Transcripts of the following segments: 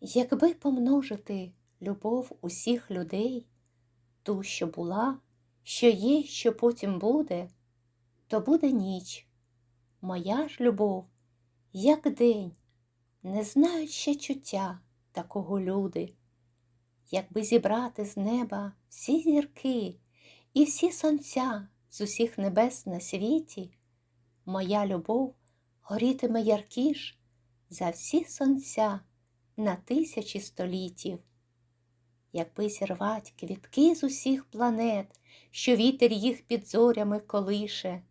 Якби помножити любов усіх людей, ту, що була, що є, що потім буде, то буде ніч. Моя ж любов, як день, не знають ще чуття такого люди. Якби зібрати з неба всі зірки і всі сонця з усіх небес на світі, моя любов горітиме яркіш за всі сонця на тисячі століттів. Якби зірвать квітки з усіх планет, що вітер їх під зорями колише,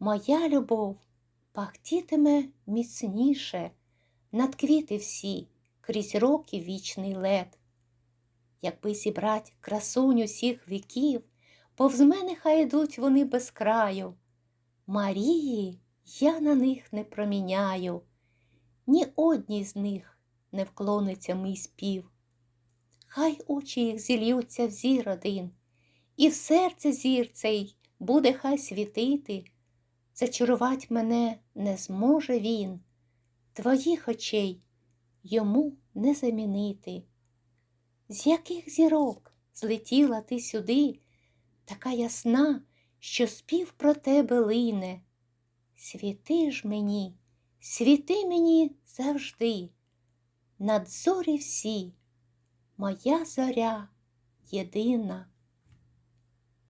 моя любов пахтітиме міцніше над квіти всі крізь роки вічний лед. Якби зібрать красунь усіх віків, повз мене хай йдуть вони без краю. Марії я на них не проміняю, ні одній з них не вклониться мій спів. Хай очі їх зільються в зір один, і в серце зір цей буде хай світити, зачарувать мене не зможе він, твоїх очей йому не замінити. З яких зірок злетіла ти сюди, така ясна, що спів про тебе лине. Світи ж мені, світи мені завжди, над зорі всі, моя зоря єдина.